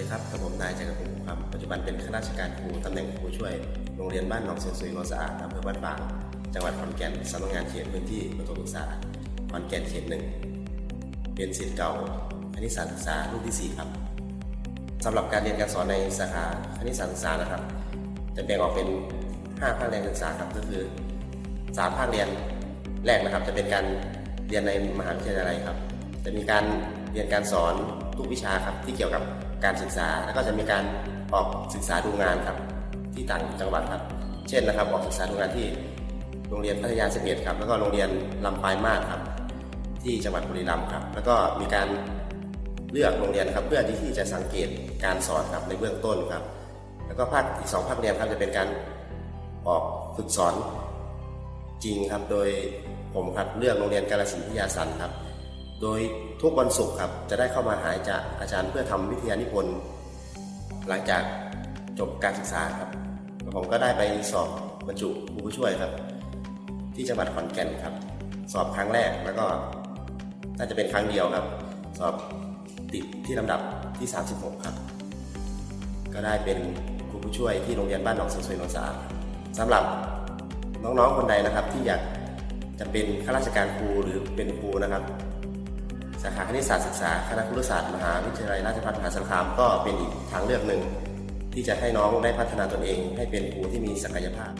ดีครับกับผมนายจักรพงศ์ครับ ปัจจุบันเป็นข้าราชการครูตำแหน่งครูช่วย โรงเรียนบ้านหนองเชียงซุยโนนสะอาดอำเภอบ้านฝาง จังหวัดขอนแก่นสำนักงานเขตพื้นที่ประถมศึกษาขอนแก่นเขตหนึ่ง เป็นศิษย์เก่าคณิตศาสตร์ศึกษารุ่นที่ 4 ครับสำหรับการเรียนการสอนในสาขาคณิตศาสตร์ศึกษานะครับ จะแบ่งออกเป็น 5 ภาคเรียนศึกษาครับก็คือ 3 ภาคเรียนแรกนะครับ จะเป็นการเรียนในมหาวิทยาลัยครับ จะมีการเรียนการสอนทุกวิชาครับที่เกี่ยวกับ การศึกษาแล้วก็จะมีการออกศึกษาดูงานครับที่ต่างจังหวัดครับ เช่นนะครับออกศึกษาดูงานที่โรงเรียนพัทยาเสเบียดครับแล้วก็โรงเรียนลำปายมาศครับ ที่จังหวัดบุรีรัมย์ครับ แล้วก็มีการเลือกโรงเรียนครับเพื่อที่จะสังเกตการสอนครับในเบื้องต้นครับ แล้วก็ภาคอีกสองภาคเรียนครับจะเป็นการออกฝึกสอนจริงครับโดยผมครับเลือกโรงเรียนกาลสินพิทยาสันครับ โดยทุกวันศุกร์ครับจะได้เข้ามาหาจากอาจารย์เพื่อทำวิทยานิพนธ์หลังจากจบการศึกษาครับผมก็ได้ไปสอบบรรจุครูผู้ช่วยครับ ที่จังหวัดขอนแก่นครับ สอบครั้งแรกแล้วก็น่าจะเป็นครั้งเดียวครับ สอบติดที่ลำดับที่ 36 ครับ ก็ได้เป็นครูผู้ช่วยที่โรงเรียนบ้านหนองสวยนนท์สอาดครับสำหรับน้องๆคนใดนะครับที่อยากจะเป็นข้าราชการครูหรือเป็นครูนะครับ สาขาคณิตศาสตร์ศึกษาคณะครุศาสตร์มหาวิทยาลัยราชภัฏมหาสารคามก็เป็นอีกทางเลือกหนึ่ง ที่จะให้น้องได้พัฒนาตนเอง ให้เป็นครูที่มีศักยภาพ